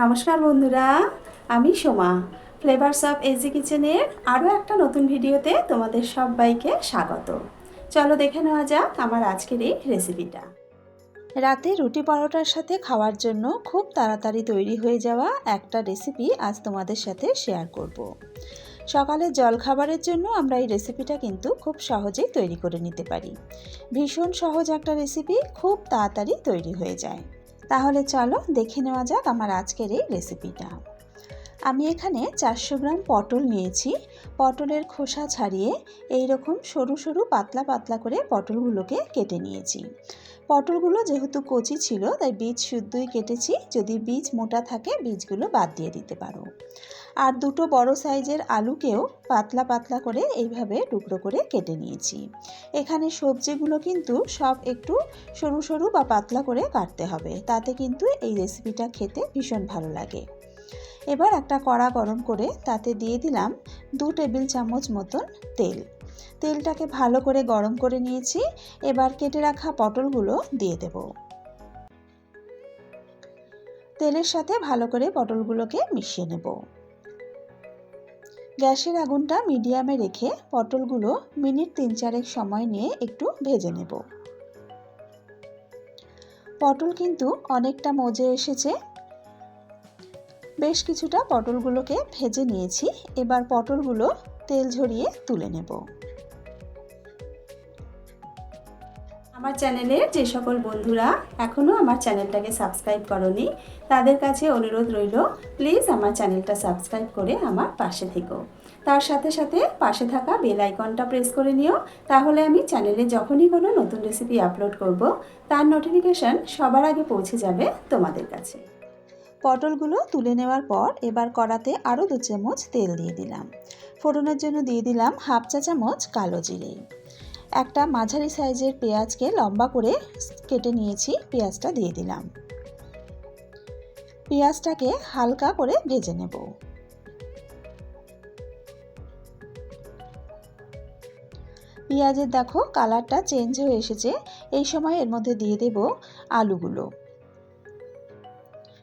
নমস্কার বন্ধুরা, আমি সোমা। ফ্লেভারস অফ এজি কিচেনের আরও একটা নতুন ভিডিওতে তোমাদের সবাইকে স্বাগত। চলো দেখে নেওয়া যাক আমার আজকের এই রেসিপিটা রাতে রুটি পরোটার সাথে খাওয়ার জন্য খুব তাড়াতাড়ি তৈরি হয়ে যাওয়া একটা রেসিপি আজ তোমাদের সাথে শেয়ার করব। সকালের জলখাবারের জন্য আমরা এই রেসিপিটা কিন্তু খুব সহজেই তৈরি করে নিতে পারি। ভীষণ সহজ একটা রেসিপি খুব তাড়াতাড়ি তৈরি হয়ে যায়। তাহলে চলো দেখে নেওয়া যাক আমার আজকের এই রেসিপিটা আমি এখানে চারশো গ্রাম পটল নিয়েছি। পটলের খোসা ছাড়িয়ে এই রকম সরু সরু পাতলা পাতলা করে পটলগুলোকে কেটে নিয়েছি। পটলগুলো যেহেতু কচি ছিল, তাই বীজ শুদ্ধই কেটেছি। যদি বীজ মোটা থাকে, বীজগুলো বাদ দিয়ে দিতে পারো। আর দুটো বড় সাইজের আলুকেও পাতলা পাতলা করে এইভাবে টুকরো করে কেটে নিয়েছি। এখানে সবজিগুলো কিন্তু সব একটু সরু সরু বা পাতলা করে কাটতে হবে। তাতে কিন্তু এই রেসিপিটা খেতে ভীষণ ভালো লাগে। এবার একটা কড়া গরম করে তাতে দিয়ে দিলাম দু টেবিল চামচ মতন তেল। তেলটাকে ভালো করে গরম করে নিয়েছি। এবার কেটে রাখা পটলগুলো দিয়ে দেব। তেলের সাথে ভালো করে পটলগুলোকে মিশিয়ে নেব। গ্যাসের আগুনটা মিডিয়ামে রেখে পটলগুলো মিনিট তিন চারেক সময় নিয়ে একটু ভেজে নেব। পটল কিন্তু অনেকটা মজে এসেছে। বেশ কিছুটা পটলগুলোকে ভেজে নিয়েছি। এবার পটলগুলো তেল ঝরিয়ে তুলে নেব। আমার চ্যানেলের যে সকল বন্ধুরা এখনও আমার চ্যানেলটাকে সাবস্ক্রাইব করনি, তাদের কাছে অনুরোধ রইল, প্লিজ আমার চ্যানেলটা সাবস্ক্রাইব করে আমার পাশে থেকো। তার সাথে সাথে পাশে থাকা বেল আইকনটা প্রেস করে নিও, তাহলে আমি চ্যানেলে যখনই কোনো নতুন রেসিপি আপলোড করব, তার নোটিফিকেশান সবার আগে পৌঁছে যাবে তোমাদের কাছে। পটলগুলো তুলে নেওয়ার পর এবার কড়াতে আরও দু চামচ তেল দিয়ে দিলাম। ফোড়নের জন্য দিয়ে দিলাম হাফ চা চামচ কালো জিরে। একটা মাঝারি সাইজের পেঁয়াজকে লম্বা করে কেটে নিয়েছি, পেঁয়াজটা দিয়ে দিলাম। পেঁয়াজটাকে হালকা করে ভেজে নেব। পেঁয়াজের দেখো কালারটা চেঞ্জ হয়ে এসেছে, এই সময় এর মধ্যে দিয়ে দেব আলুগুলো।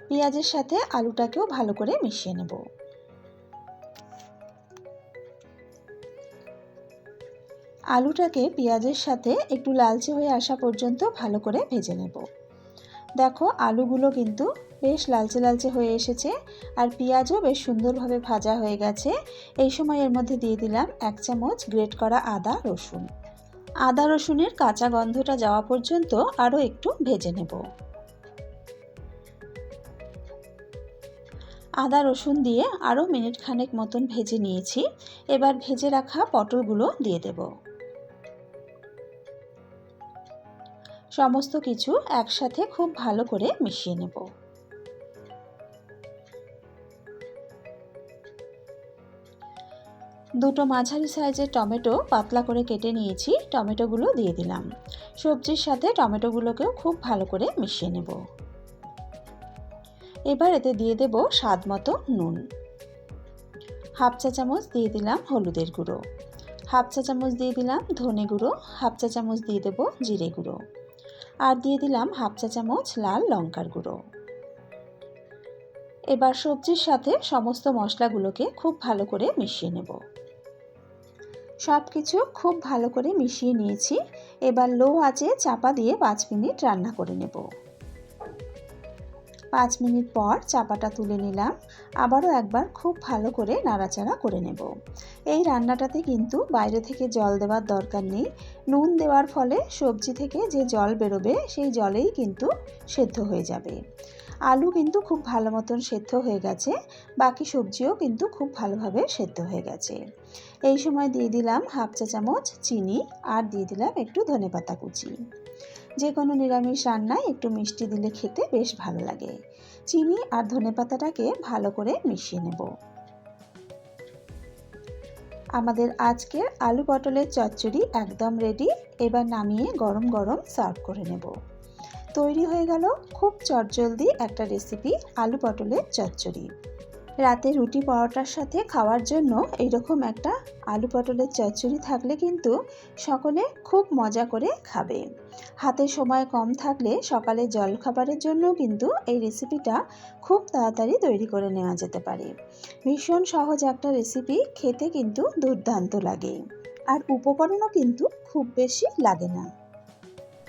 পেঁয়াজের সাথে আলুটাকেও ভালো করে মিশিয়ে নেব। আলুটাকে পেঁয়াজের সাথে একটু লালচে হয়ে আসা পর্যন্ত ভালো করে ভেজে নেব। দেখো, আলুগুলো কিন্তু বেশ লালচে লালচে হয়ে এসেছে আর পেঁয়াজও বেশ সুন্দরভাবে ভাজা হয়ে গেছে। এই সময় এর মধ্যে দিয়ে দিলাম এক চামচ গ্রেট করা আদা রসুন। আদা রসুনের কাঁচা গন্ধটা যাওয়া পর্যন্ত আরও একটু ভেজে নেব। আদা রসুন দিয়ে আরও মিনিট খানেক মতন ভেজে নিয়েছি। এবার ভেজে রাখা পটলগুলো দিয়ে দেব। সমস্ত কিছু একসাথে খুব ভালো করে মিশিয়ে নেব। দুটো মাঝারি সাইজের টমেটো পাতলা করে কেটে নিয়েছি, টমেটোগুলো দিয়ে দিলাম। সবজির সাথে টমেটোগুলোকেও খুব ভালো করে মিশিয়ে নেব। এবার এতে দিয়ে দেব স্বাদ মতো নুন। হাফ চা চামচ দিয়ে দিলাম হলুদের গুঁড়ো। হাফ চা চামচ দিয়ে দিলাম ধনে গুঁড়ো। হাফ চা চামচ দিয়ে দেবো জিরে গুঁড়ো। আর দিয়ে দিলাম হাফ চা চামচ লাল লঙ্কার গুঁড়ো। এবার সবজির সাথে সমস্ত মশলাগুলোকে খুব ভালো করে মিশিয়ে নেব। সব কিছু খুব ভালো করে মিশিয়ে নিয়েছি। এবার লো আঁচে চাপা দিয়ে পাঁচ মিনিট রান্না করে নেব। পাঁচ মিনিট পর চাপাটা তুলে নিলাম। আবারও একবার খুব ভালো করে নাড়াচাড়া করে নেব। এই রান্নাটাতে কিন্তু বাইরে থেকে জল দেওয়ার দরকার নেই। নুন দেওয়ার ফলে সবজি থেকে যে জল বেরোবে, সেই জলেই কিন্তু সেদ্ধ হয়ে যাবে। আলু কিন্তু খুব ভালো মতন সেদ্ধ হয়ে গেছে, বাকি সবজিও কিন্তু খুব ভালোভাবে সেদ্ধ হয়ে গেছে। এই সময় দিয়ে দিলাম হাফ চা চামচ চিনি আর দিয়ে দিলাম একটু ধনেপাতা কুচি। যে কোনো নিরামিষ রান্নায় একটু মিষ্টি দিলে খেতে বেশ ভালো লাগে। চিনি আর ধনেপাতাটাকে ভালো করে মিশিয়ে নেব। আমাদের আজকের আলু পটলের চচ্চড়ি একদম রেডি এবার নামিয়ে গরম গরম সার্ভ করে নেব। তৈরি হয়ে গেল খুব চটজলদি একটা রেসিপি আলু পটলের চচ্চড়ি। রাতে রুটি পরোটার সাথে খাওয়ার জন্য এইরকম একটা আলু পটলের চচ্চড়ি থাকলে কিন্তু সকলে খুব মজা করে খাবে। হাতে সময় কম থাকলে সকালে জলখাবারের জন্য কিন্তু এই রেসিপিটা খুব তাড়াতাড়ি তৈরি করে নেওয়া যেতে পারে। ভীষণ সহজ একটা রেসিপি, খেতে কিন্তু দুর্দান্ত লাগে। আর উপকরণও কিন্তু খুব বেশি লাগে না।